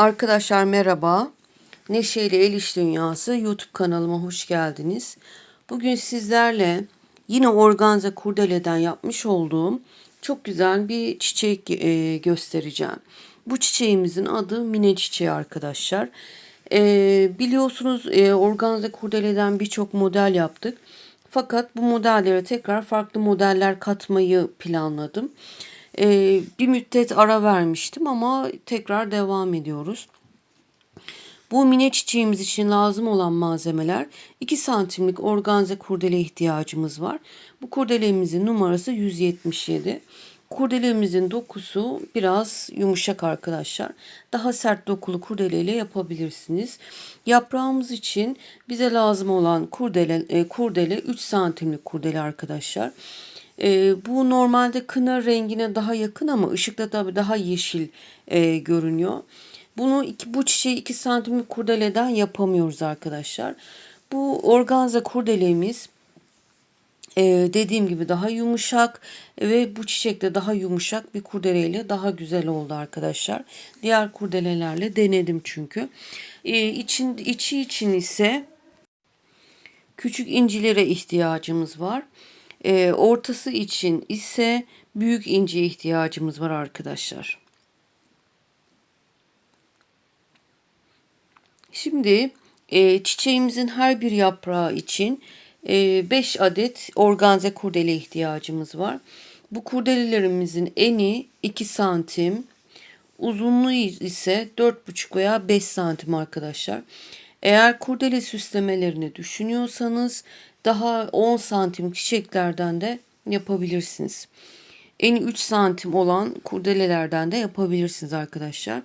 Arkadaşlar merhaba. Neşe ile El İş Dünyası YouTube kanalıma hoş geldiniz. Bugün sizlerle yine organza kurdeleden yapmış olduğum çok güzel bir çiçek e, göstereceğim. Bu çiçeğimizin adı mine çiçeği arkadaşlar. E, biliyorsunuz e, organza kurdeleden birçok model yaptık. Fakat bu modellere tekrar farklı modeller katmayı planladım. Ee, bir müddet ara vermiştim ama tekrar devam ediyoruz. Bu mine çiçeğimiz için lazım olan malzemeler 2 santimlik organze kurdele ihtiyacımız var. Bu kurdelemizin numarası 177. Kurdelemizin dokusu biraz yumuşak arkadaşlar. Daha sert dokulu kurdeleyle yapabilirsiniz. Yaprağımız için bize lazım olan kurdele, e, kurdele 3 santimlik kurdele arkadaşlar. E, bu normalde kına rengine daha yakın ama ışıkta tabii daha yeşil e, görünüyor. Bunu iki, bu çiçeği 2 santimlik kurdeleden yapamıyoruz arkadaşlar. Bu organza kurdelemiz e, dediğim gibi daha yumuşak ve bu çiçek de daha yumuşak bir kurdeleyle daha güzel oldu arkadaşlar. Diğer kurdelelerle denedim çünkü. E, için, içi için ise küçük incilere ihtiyacımız var. E, ortası için ise büyük inciye ihtiyacımız var arkadaşlar. Şimdi e, çiçeğimizin her bir yaprağı için 5 e, adet organze kurdele ihtiyacımız var. Bu kurdelelerimizin eni 2 santim, uzunluğu ise 4,5 veya 5 santim arkadaşlar. Eğer kurdele süslemelerini düşünüyorsanız daha 10 santim çiçeklerden de yapabilirsiniz. Eni 3 santim olan kurdelelerden de yapabilirsiniz arkadaşlar.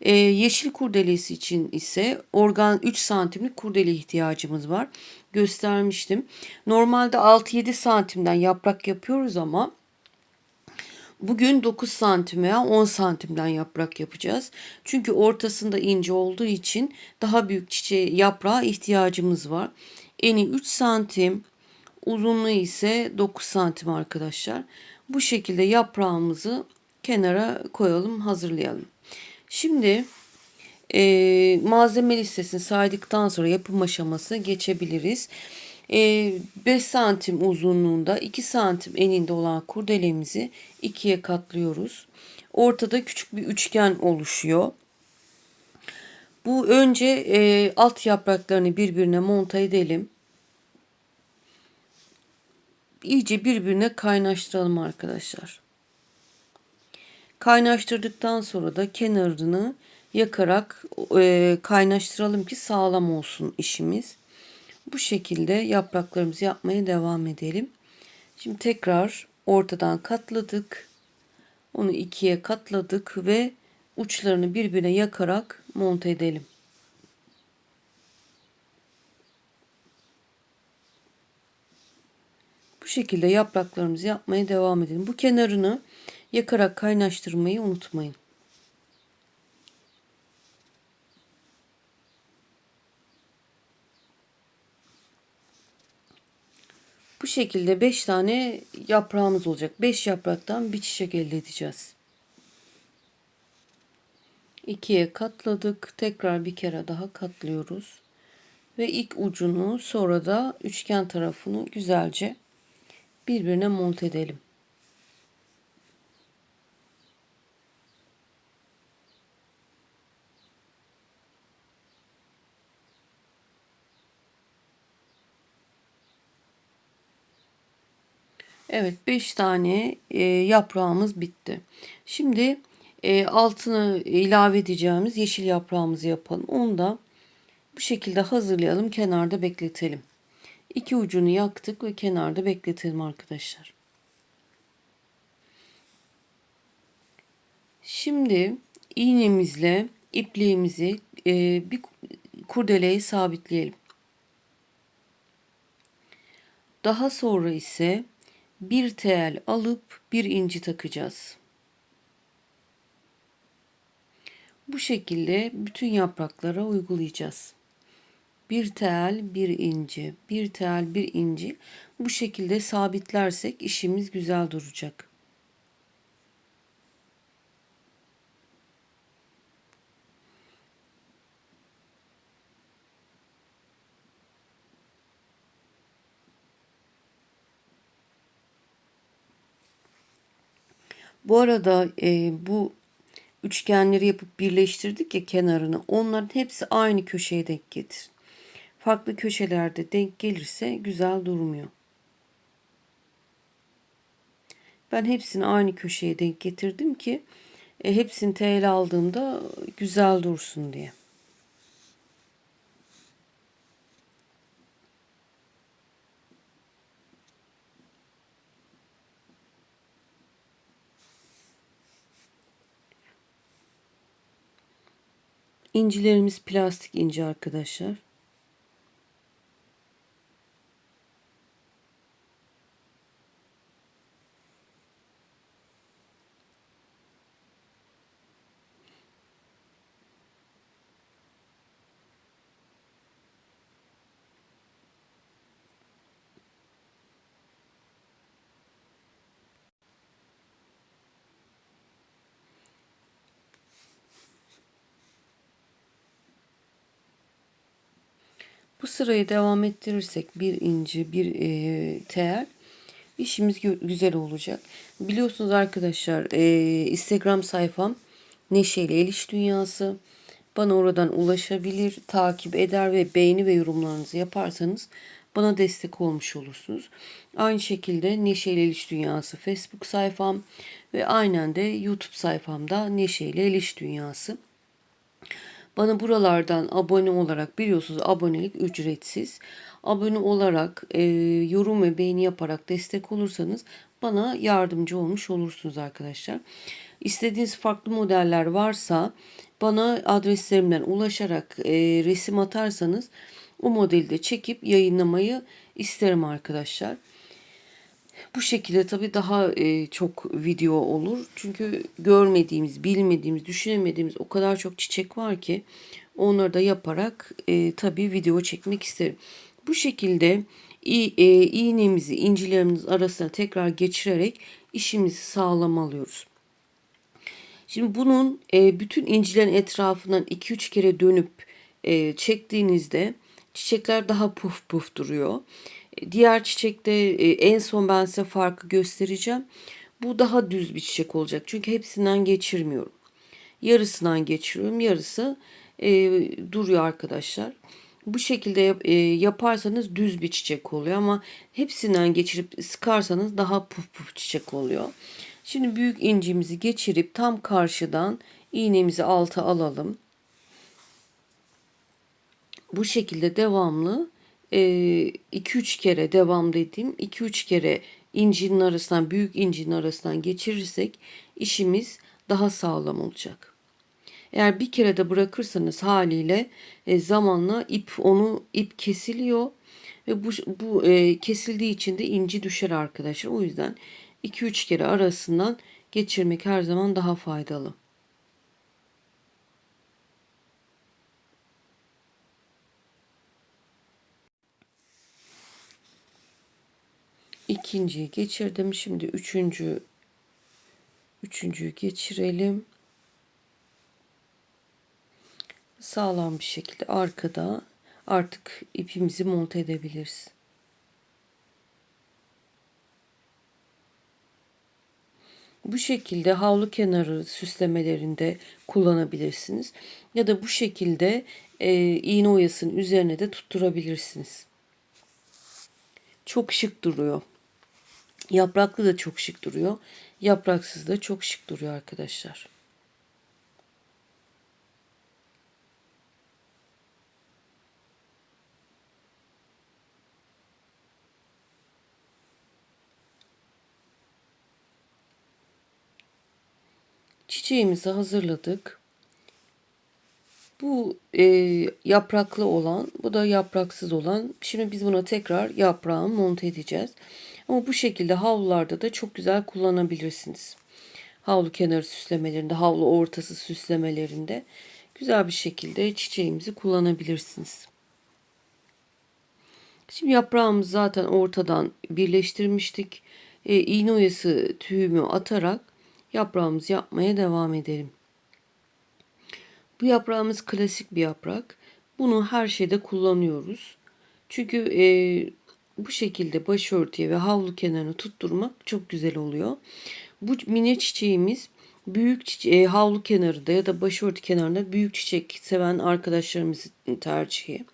Ee, yeşil kurdelesi için ise organ 3 santimlik kurdele ihtiyacımız var. Göstermiştim. Normalde 6-7 santimden yaprak yapıyoruz ama Bugün 9 santim veya 10 santimden yaprak yapacağız. Çünkü ortasında ince olduğu için daha büyük çiçeği yaprağa ihtiyacımız var. Eni 3 santim, uzunluğu ise 9 santim arkadaşlar. Bu şekilde yaprağımızı kenara koyalım, hazırlayalım. Şimdi e, malzeme listesini saydıktan sonra yapım aşaması geçebiliriz. E, 5 santim uzunluğunda 2 santim eninde olan kurdelemizi ikiye katlıyoruz. Ortada küçük bir üçgen oluşuyor. Bu önce e, alt yapraklarını birbirine monta edelim. İyice birbirine kaynaştıralım arkadaşlar. Kaynaştırdıktan sonra da kenarını yakarak e, kaynaştıralım ki sağlam olsun işimiz. Bu şekilde yapraklarımızı yapmaya devam edelim. Şimdi tekrar ortadan katladık. Onu ikiye katladık ve uçlarını birbirine yakarak monte edelim. Bu şekilde yapraklarımızı yapmaya devam edelim. Bu kenarını yakarak kaynaştırmayı unutmayın. Bu şekilde 5 tane yaprağımız olacak. 5 yapraktan bir çiçek elde edeceğiz. İkiye katladık. Tekrar bir kere daha katlıyoruz. Ve ilk ucunu sonra da üçgen tarafını güzelce birbirine monte edelim. Evet 5 tane e, yaprağımız bitti. Şimdi e, altını ilave edeceğimiz yeşil yaprağımızı yapalım. Onu da bu şekilde hazırlayalım. Kenarda bekletelim. İki ucunu yaktık ve kenarda bekletelim arkadaşlar. Şimdi iğnemizle ipliğimizi e, bir kurdeleye sabitleyelim. Daha sonra ise bir tel alıp bir inci takacağız. Bu şekilde bütün yapraklara uygulayacağız. Bir tel, bir inci, bir tel, bir inci. Bu şekilde sabitlersek işimiz güzel duracak. Bu arada e, bu üçgenleri yapıp birleştirdik ya kenarını. Onların hepsi aynı köşeye denk getir. Farklı köşelerde denk gelirse güzel durmuyor. Ben hepsini aynı köşeye denk getirdim ki e, hepsini tel aldığımda güzel dursun diye. İncilerimiz plastik inci arkadaşlar. Bu sırayı devam ettirirsek bir inci, bir e, tel işimiz güzel olacak. Biliyorsunuz arkadaşlar e, Instagram sayfam Neşeyle Eliş Dünyası. Bana oradan ulaşabilir, takip eder ve beğeni ve yorumlarınızı yaparsanız bana destek olmuş olursunuz. Aynı şekilde Neşeyle Eliş Dünyası Facebook sayfam ve aynen de YouTube sayfamda Neşeyle Eliş Dünyası. Bana buralardan abone olarak biliyorsunuz abonelik ücretsiz. Abone olarak e, yorum ve beğeni yaparak destek olursanız bana yardımcı olmuş olursunuz arkadaşlar. İstediğiniz farklı modeller varsa bana adreslerimden ulaşarak e, resim atarsanız o modeli de çekip yayınlamayı isterim arkadaşlar. Bu şekilde tabii daha e, çok video olur. Çünkü görmediğimiz, bilmediğimiz, düşünemediğimiz o kadar çok çiçek var ki onları da yaparak e, tabii video çekmek isterim. Bu şekilde e, iğnemizi incilerimiz arasına tekrar geçirerek işimizi sağlam alıyoruz. Şimdi bunun e, bütün incilerin etrafından 2-3 kere dönüp e, çektiğinizde çiçekler daha puf puf duruyor. Diğer çiçekte e, en son ben size farkı göstereceğim. Bu daha düz bir çiçek olacak. Çünkü hepsinden geçirmiyorum. Yarısından geçiriyorum. Yarısı e, duruyor arkadaşlar. Bu şekilde e, yaparsanız düz bir çiçek oluyor ama hepsinden geçirip sıkarsanız daha puf puf çiçek oluyor. Şimdi büyük incimizi geçirip tam karşıdan iğnemizi alta alalım. Bu şekilde devamlı 2-3 kere devam dediğim 2-3 kere incinin arasından büyük incinin arasından geçirirsek işimiz daha sağlam olacak. Eğer bir kere de bırakırsanız haliyle e, zamanla ip onu ip kesiliyor ve bu, bu e, kesildiği için de inci düşer arkadaşlar. O yüzden 2-3 kere arasından geçirmek her zaman daha faydalı. İkinciyi geçirdim. Şimdi üçüncü üçüncüyü geçirelim. Sağlam bir şekilde arkada artık ipimizi monte edebiliriz. Bu şekilde havlu kenarı süslemelerinde kullanabilirsiniz. Ya da bu şekilde e, iğne oyasının üzerine de tutturabilirsiniz. Çok şık duruyor. Yapraklı da çok şık duruyor. Yapraksız da çok şık duruyor arkadaşlar. Çiçeğimizi hazırladık. Bu e, yapraklı olan, bu da yapraksız olan. Şimdi biz buna tekrar yaprağı monte edeceğiz. Ama bu şekilde havlularda da çok güzel kullanabilirsiniz. Havlu kenarı süslemelerinde, havlu ortası süslemelerinde güzel bir şekilde çiçeğimizi kullanabilirsiniz. Şimdi yaprağımızı zaten ortadan birleştirmiştik. E, iğne oyası tüyümü atarak yaprağımızı yapmaya devam edelim. Bu yaprağımız klasik bir yaprak. Bunu her şeyde kullanıyoruz. Çünkü e, bu şekilde başörtüye ve havlu kenarını tutturmak çok güzel oluyor. Bu mini çiçeğimiz büyük çiçe- e, havlu kenarında ya da başörtü kenarında büyük çiçek seven arkadaşlarımızın tercihi.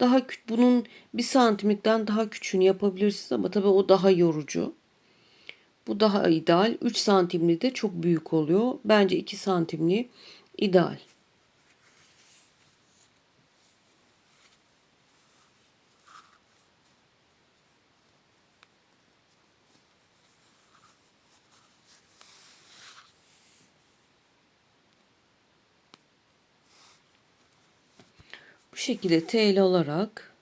Daha bunun bir santimlikten daha küçüğünü yapabilirsiniz ama tabii o daha yorucu. Bu daha ideal. 3 santimli de çok büyük oluyor. Bence 2 santimli ideal. Şekilde tel alarak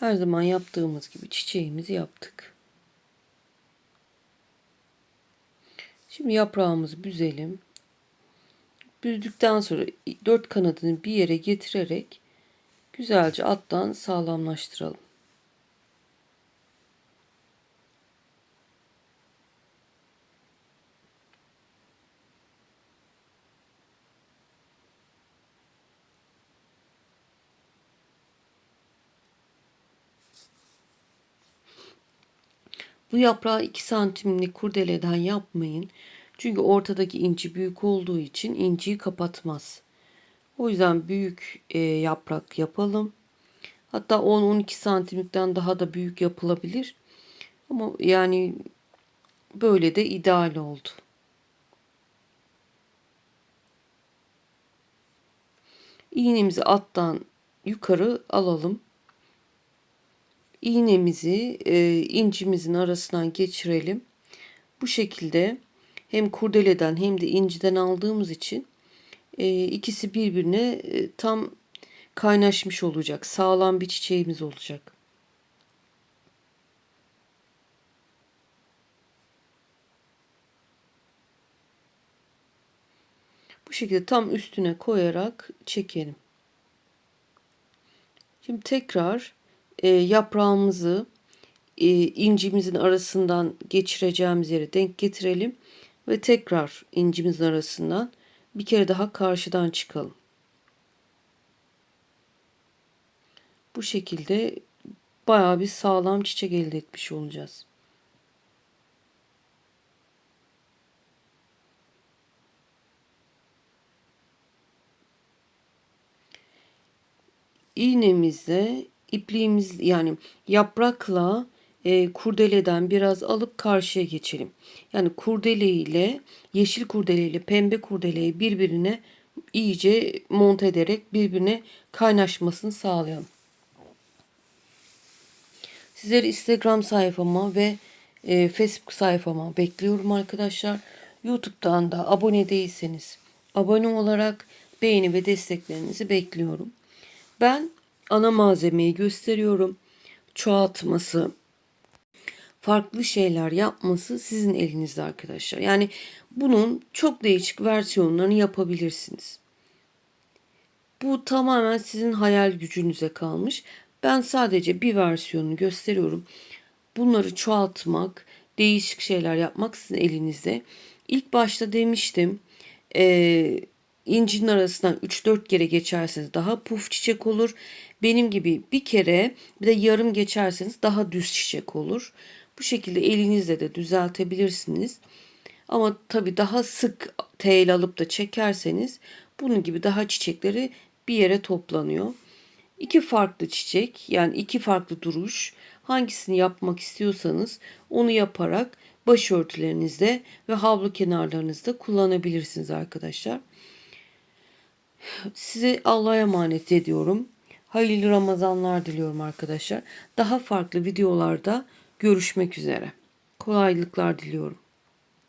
her zaman yaptığımız gibi çiçeğimizi yaptık. Şimdi yaprağımızı büzelim. Büzdükten sonra dört kanadını bir yere getirerek güzelce alttan sağlamlaştıralım. Bu yaprağı 2 santimlik kurdeleden yapmayın. Çünkü ortadaki inci büyük olduğu için inciyi kapatmaz. O yüzden büyük e, yaprak yapalım. Hatta 10-12 santimlikten daha da büyük yapılabilir. Ama yani böyle de ideal oldu. İğnemizi alttan yukarı alalım. İğnemizi e, incimizin arasından geçirelim. Bu şekilde hem kurdeleden hem de inciden aldığımız için e, ikisi birbirine e, tam kaynaşmış olacak. Sağlam bir çiçeğimiz olacak. Bu şekilde tam üstüne koyarak çekelim. Şimdi tekrar e, yaprağımızı e, incimizin arasından geçireceğimiz yere denk getirelim ve tekrar incimizin arasından bir kere daha karşıdan çıkalım. Bu şekilde bayağı bir sağlam çiçek elde etmiş olacağız. iğnemizle ipliğimiz yani yaprakla e, kurdeleden biraz alıp karşıya geçelim. Yani kurdele ile yeşil kurdele ile pembe kurdeleyi birbirine iyice monte ederek birbirine kaynaşmasını sağlayalım. Sizleri Instagram sayfama ve e, Facebook sayfama bekliyorum arkadaşlar. YouTube'dan da abone değilseniz abone olarak beğeni ve desteklerinizi bekliyorum. Ben ana malzemeyi gösteriyorum. Çoğaltması, farklı şeyler yapması sizin elinizde arkadaşlar. Yani bunun çok değişik versiyonlarını yapabilirsiniz. Bu tamamen sizin hayal gücünüze kalmış. Ben sadece bir versiyonunu gösteriyorum. Bunları çoğaltmak, değişik şeyler yapmak sizin elinizde. İlk başta demiştim. Ee, incinin arasından 3-4 kere geçerseniz daha puf çiçek olur. Benim gibi bir kere bir de yarım geçerseniz daha düz çiçek olur. Bu şekilde elinizle de düzeltebilirsiniz. Ama tabii daha sık tel alıp da çekerseniz bunun gibi daha çiçekleri bir yere toplanıyor. İki farklı çiçek yani iki farklı duruş hangisini yapmak istiyorsanız onu yaparak başörtülerinizde ve havlu kenarlarınızda kullanabilirsiniz arkadaşlar. Sizi Allah'a emanet ediyorum. Hayırlı Ramazanlar diliyorum arkadaşlar. Daha farklı videolarda görüşmek üzere. Kolaylıklar diliyorum.